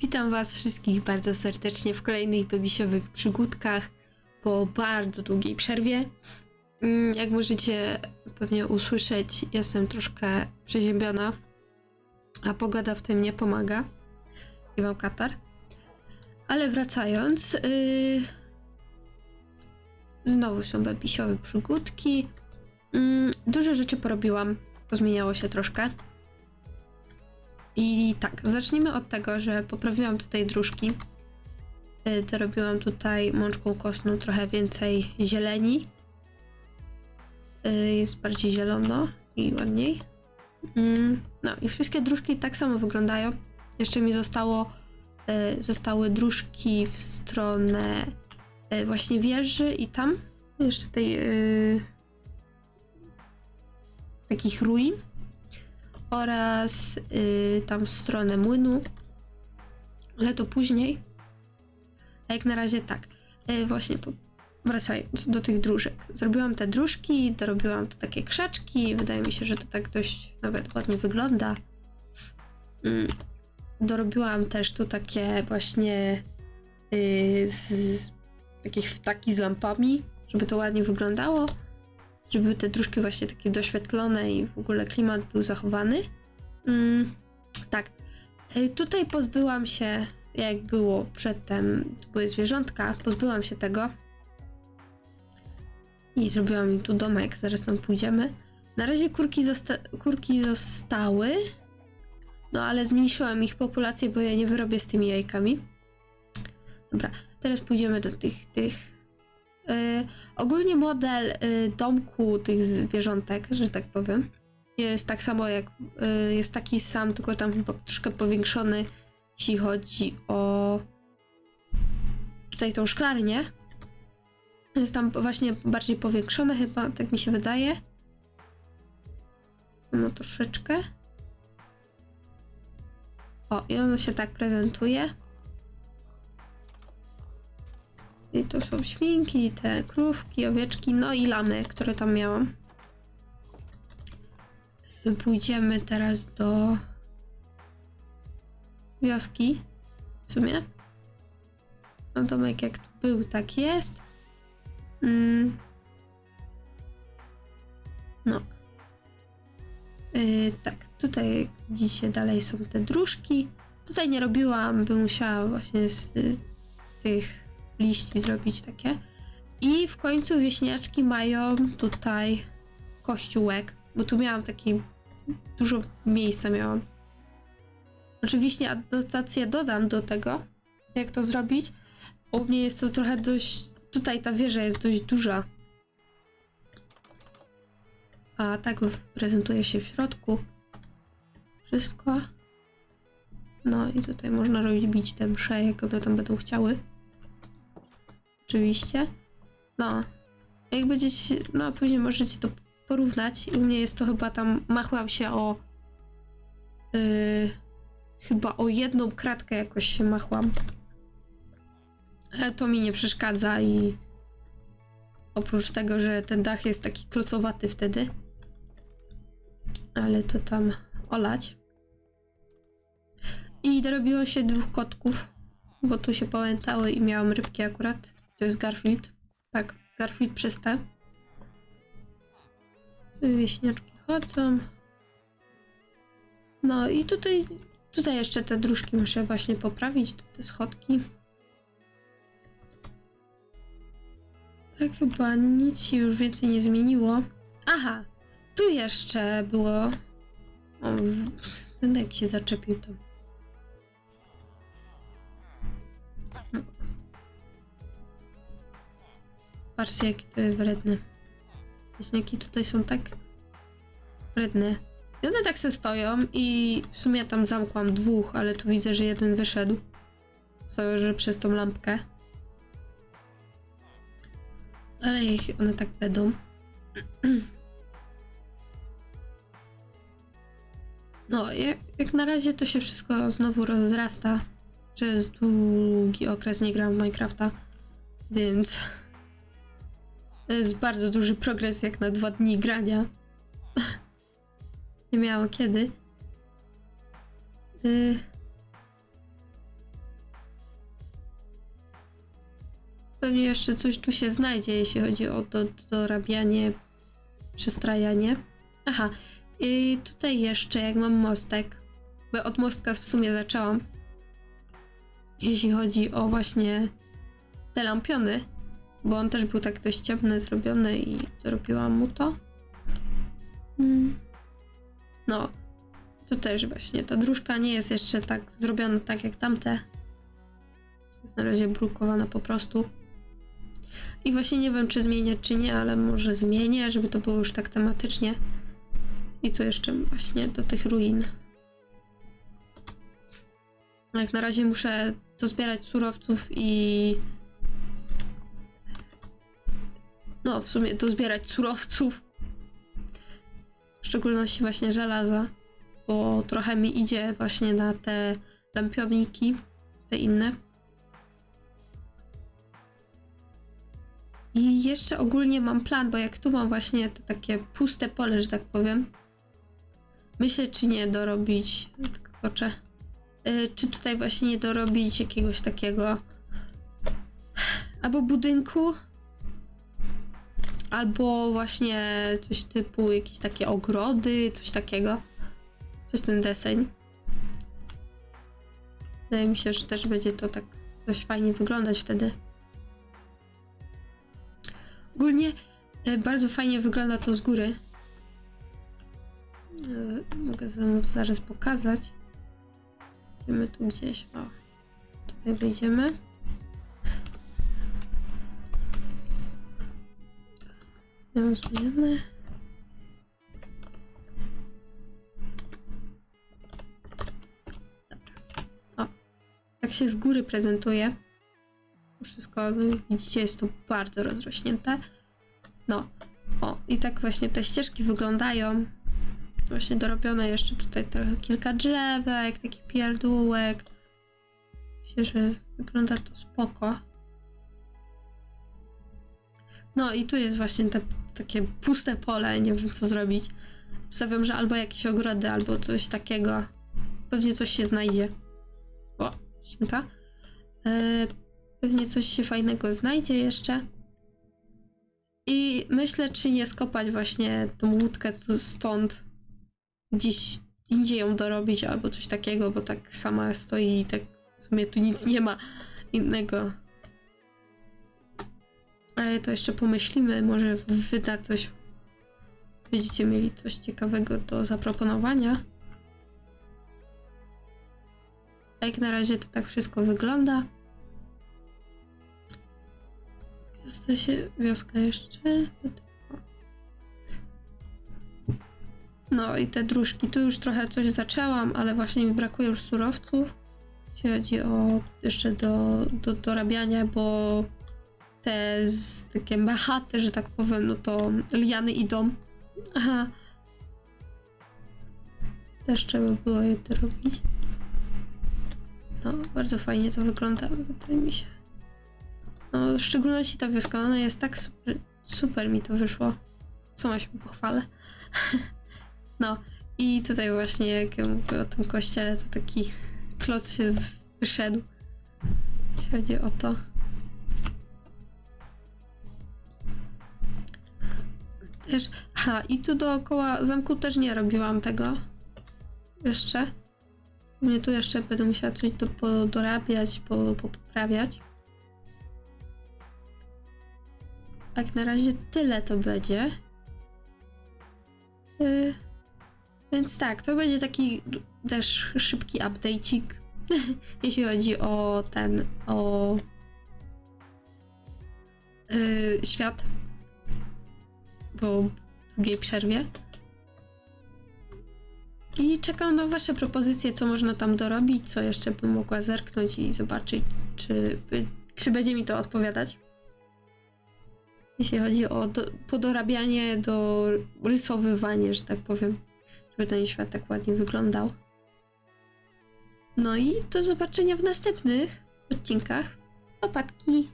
Witam Was wszystkich bardzo serdecznie w kolejnych babisiowych przygódkach po bardzo długiej przerwie. Mm, Jak możecie pewnie usłyszeć, jestem troszkę przeziębiona, a pogoda w tym nie pomaga. I mam katar. Ale wracając, yy... znowu są babisiowe przygódki. Mm, Dużo rzeczy porobiłam, pozmieniało się troszkę. I tak, zacznijmy od tego, że poprawiłam tutaj dróżki. Y, Dorobiłam tutaj mączką kostną trochę więcej zieleni. Y, Jest bardziej zielono i ładniej. Mm, No i wszystkie dróżki tak samo wyglądają. Jeszcze mi zostało, y, zostały dróżki w stronę y, właśnie wieży i tam jeszcze tej y, takich ruin oraz y, tam w stronę młynu, ale to później. A jak na razie tak, y, właśnie po, wracając do tych dróżek. Zrobiłam te dróżki, dorobiłam to takie krzaczki, wydaje mi się, że to tak dość nawet ładnie wygląda. Mm, dorobiłam też tu takie właśnie y, z, z takich wtaki z lampami, żeby to ładnie wyglądało żeby te dróżki właśnie takie doświetlone i w ogóle klimat był zachowany. Mm, tak. Y, Tutaj pozbyłam się, jak było przedtem, były zwierzątka, pozbyłam się tego. I zrobiłam im tu domek, zaraz tam pójdziemy. Na razie kurki, zosta- kurki zostały, no ale zmniejszyłam ich populację, bo ja nie wyrobię z tymi jajkami. Dobra, teraz pójdziemy do tych, tych ogólnie model y, domku tych zwierzątek, że tak powiem, jest tak samo jak, y, jest taki sam, tylko tam troszkę powiększony, jeśli chodzi o tutaj tą szklarnię. Jest tam właśnie bardziej powiększone chyba, tak mi się wydaje. No troszeczkę. O, i ono się tak prezentuje. I to są świnki, te krówki, owieczki, no i lamy, które tam miałam. Pójdziemy teraz do wioski. W sumie. No domek jak tu był, tak jest. Mm. No. Yy, tak, tutaj widzicie dalej są te dróżki. Tutaj nie robiłam, bym musiała właśnie z y, tych liści zrobić takie. I w końcu wieśniaczki mają tutaj kościółek, bo tu miałam taki dużo miejsca miałam. Oczywiście adnotację dodam do tego, jak to zrobić. U mnie jest to trochę dość, tutaj ta wieża jest dość duża. A tak prezentuje się w środku. Wszystko. No i tutaj można robić te msze, jak one tam będą chciały oczywiście. No, jak będziecie, no później możecie to porównać. U mnie jest to chyba tam, machłam się o yy, chyba o jedną kratkę jakoś się machłam. Ale to mi nie przeszkadza i oprócz tego, że ten dach jest taki klocowaty wtedy, ale to tam olać. I dorobiło się dwóch kotków, bo tu się pamiętały i miałam rybki akurat. To jest Garfield. Tak, Garfield przez T. Wieśniaczki chodzą. No i tutaj, tutaj jeszcze te dróżki muszę właśnie poprawić, te schodki. Tak chyba nic się już więcej nie zmieniło. Aha, tu jeszcze było... O, w- jak się zaczepił tam. Patrzcie, jakie to jest wredne. Wieśniaki tutaj są tak wredne. I one tak se stoją i w sumie tam zamkłam dwóch, ale tu widzę, że jeden wyszedł. Cały, że przez tą lampkę. Ale ich one tak będą. No, jak, jak na razie to się wszystko znowu rozrasta. Przez długi okres nie gram w Minecrafta, więc to jest bardzo duży progres jak na dwa dni grania. Nie miało kiedy. Yy... Pewnie jeszcze coś tu się znajdzie, jeśli chodzi o do, dorabianie, przystrajanie. Aha, i tutaj jeszcze jak mam mostek, bo od mostka w sumie zaczęłam. Jeśli chodzi o właśnie te lampiony, bo on też był tak dość ciemny zrobiony i zrobiłam mu to. Mm. No, tu też właśnie ta dróżka nie jest jeszcze tak zrobiona tak jak tamte. Jest na razie brukowana po prostu. I właśnie nie wiem, czy zmienię, czy nie, ale może zmienię, żeby to było już tak tematycznie. I tu jeszcze właśnie do tych ruin. Jak na razie muszę dozbierać surowców i. No, w sumie dozbierać surowców. W szczególności właśnie żelaza, bo trochę mi idzie właśnie na te lampioniki, te inne. I jeszcze ogólnie mam plan, bo jak tu mam właśnie to takie puste pole, że tak powiem. Myślę, czy nie dorobić. Tylko kocze. Y, czy tutaj właśnie nie dorobić jakiegoś takiego. Albo budynku. Albo właśnie coś typu jakieś takie ogrody, coś takiego. Coś ten deseń. Wydaje mi się, że też będzie to tak dość fajnie wyglądać wtedy. Ogólnie e, bardzo fajnie wygląda to z góry. E, Mogę zaraz pokazać. Idziemy tu gdzieś. O, tutaj wejdziemy. Zmienimy. Dobra. O, tak się z góry prezentuje. Wszystko, no, widzicie, jest to bardzo rozrośnięte. No, o, i tak właśnie te ścieżki wyglądają. Właśnie dorobione jeszcze tutaj trochę kilka drzewek, taki pierdółek. Myślę, że wygląda to spoko. No i tu jest właśnie te takie puste pole, nie wiem co zrobić. Stawiam, że albo jakieś ogrody, albo coś takiego. Pewnie coś się znajdzie. O, ścinka. Yy, pewnie coś się fajnego znajdzie jeszcze. I myślę, czy nie skopać właśnie tą łódkę stąd. Gdzieś indziej ją dorobić albo coś takiego, bo tak sama stoi i tak w sumie tu nic nie ma innego. Ale to jeszcze pomyślimy, może wyda coś. Będziecie mieli coś ciekawego do zaproponowania. A jak na razie to tak wszystko wygląda. Zdaje się wioska jeszcze. No i te dróżki. Tu już trochę coś zaczęłam, ale właśnie mi brakuje już surowców. Jeśli chodzi o jeszcze do, do dorabiania, bo te z, takie mechaty, że tak powiem, no to liany idą. Aha. Też trzeba było je dorobić. No, bardzo fajnie to wygląda, wydaje mi się. No, w szczególności ta wioska, ona jest tak super, super mi to wyszło. Sama się pochwalę. no, i tutaj właśnie, jak ja mówię o tym kościele, to taki kloc się wyszedł. Jeśli chodzi o to. Też, aha, i tu dookoła zamku też nie robiłam tego. Jeszcze. Mnie tu jeszcze będę musiała coś do, podorabiać, po, poprawiać. Jak na razie tyle to będzie. Yy, więc tak, to będzie taki też szybki update'ik, jeśli chodzi o ten, o yy, świat po długiej przerwie. I czekam na Wasze propozycje, co można tam dorobić, co jeszcze bym mogła zerknąć i zobaczyć, czy, czy będzie mi to odpowiadać. Jeśli chodzi o do, podorabianie, do rysowywanie, że tak powiem, żeby ten świat tak ładnie wyglądał. No i do zobaczenia w następnych odcinkach. Opatki!